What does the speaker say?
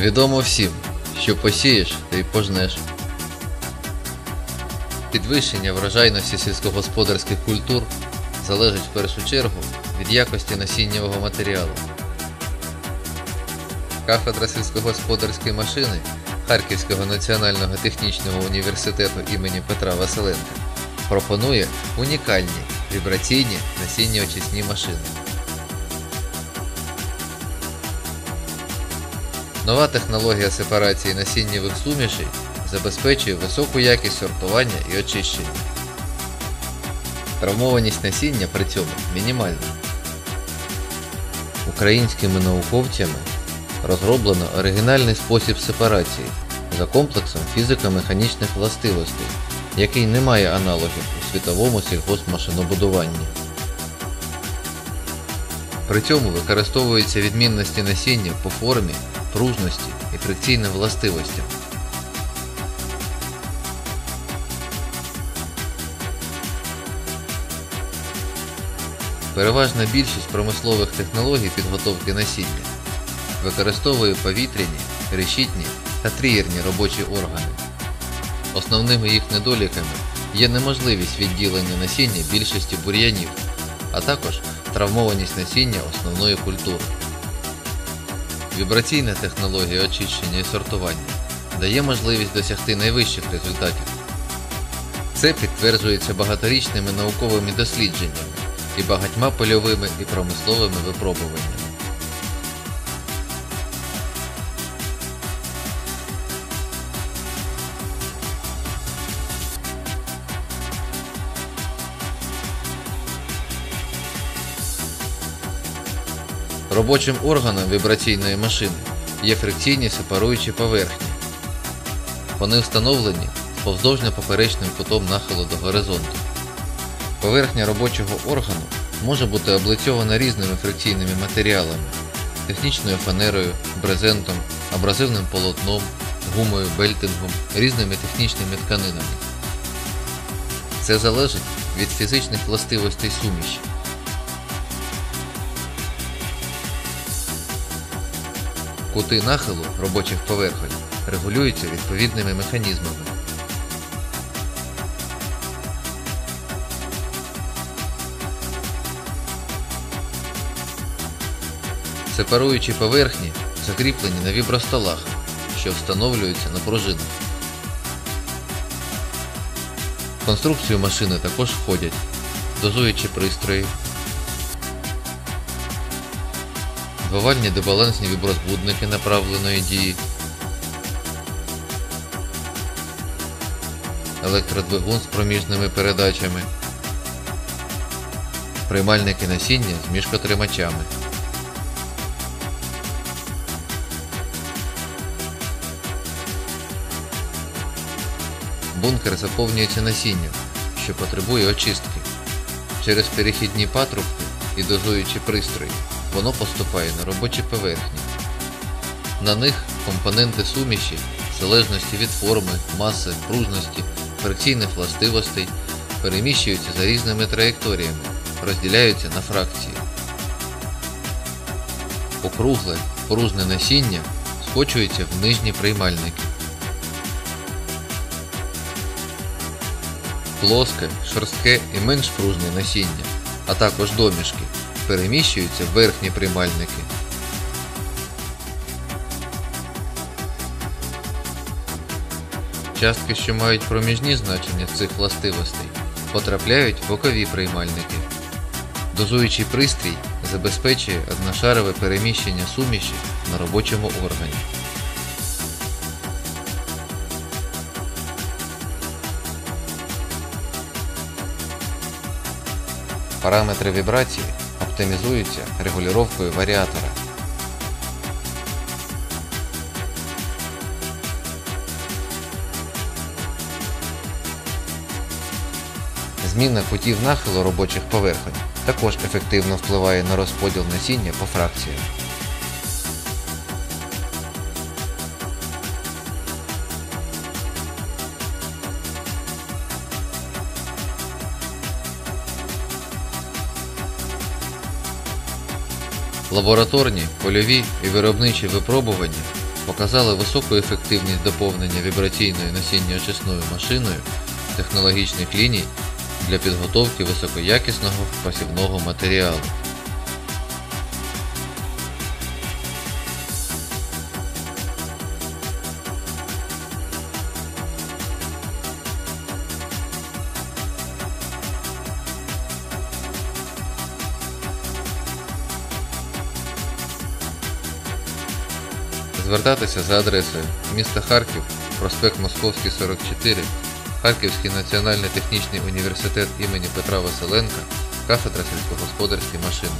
Відомо всім, що посієш, ти й пожнеш. Підвищення врожайності сільськогосподарських культур залежить в першу чергу від якості насіннєвого матеріалу. Кафедра сільськогосподарської машини Харківського національного технічного університету імені Петра Василенка пропонує унікальні вібраційні насіннєочисні машини. Нова технологія сепарації насіннєвих сумішей забезпечує високу якість сортування і очищення. Травмованість насіння при цьому мінімальна. Українськими науковцями розроблено оригінальний спосіб сепарації за комплексом фізико-механічних властивостей, який не має аналогів у світовому сільгоспмашинобудуванні. При цьому використовуються відмінності насіння по формі, пружності і фрикційним властивостям. Переважна більшість промислових технологій підготовки насіння використовує повітряні, решітні та трієрні робочі органи. Основними їх недоліками є неможливість відділення насіння більшості бур'янів, а також травмованість насіння основної культури. Вібраційна технологія очищення і сортування дає можливість досягти найвищих результатів. Це підтверджується багаторічними науковими дослідженнями і багатьма польовими і промисловими випробуваннями. Робочим органом вібраційної машини є фрикційні сепаруючі поверхні. Вони встановлені з повздовжньо-поперечним кутом нахилу до горизонту. Поверхня робочого органу може бути облицьована різними фрикційними матеріалами технічною фанерою, брезентом, абразивним полотном, гумою, бельтингом, різними технічними тканинами. Це залежить від фізичних властивостей суміші. Кути нахилу робочих поверхонь регулюються відповідними механізмами. Сепаруючі поверхні закріплені на вібростолах, що встановлюються на пружинах. В конструкцію машини також входять дозуючі пристрої, двовальні дебалансні віброзбудники направленої дії, електродвигун з проміжними передачами, приймальники насіння з мішкотримачами. Бункер заповнюється насінням, що потребує очистки. Через перехідні патрубки і дозуючі пристрої воно поступає на робочі поверхні. На них компоненти суміші в залежності від форми, маси, пружності, фрикційних властивостей переміщуються за різними траєкторіями, розділяються на фракції. Округле, поружне насіння скочується в нижні приймальники. Плоске, шорстке і менш пружне насіння, а також домішки переміщуються верхні приймальники. Частки, що мають проміжні значення цих властивостей, потрапляють в бокові приймальники. Дозуючий пристрій забезпечує одношарове переміщення суміші на робочому органі. Параметри вібрації оптимізуються регулювання варіатора. Зміна кутів нахилу робочих поверхонь також ефективно впливає на розподіл насіння по фракціям. Лабораторні, польові і виробничі випробування показали високу ефективність доповнення вібраційною насінньоочисною машиною технологічних ліній для підготовки високоякісного посівного матеріалу. Звертатися за адресою міста Харків, проспект Московський 44, Харківський національний технічний університет імені Петра Василенка, кафедра сільськогосподарські машини.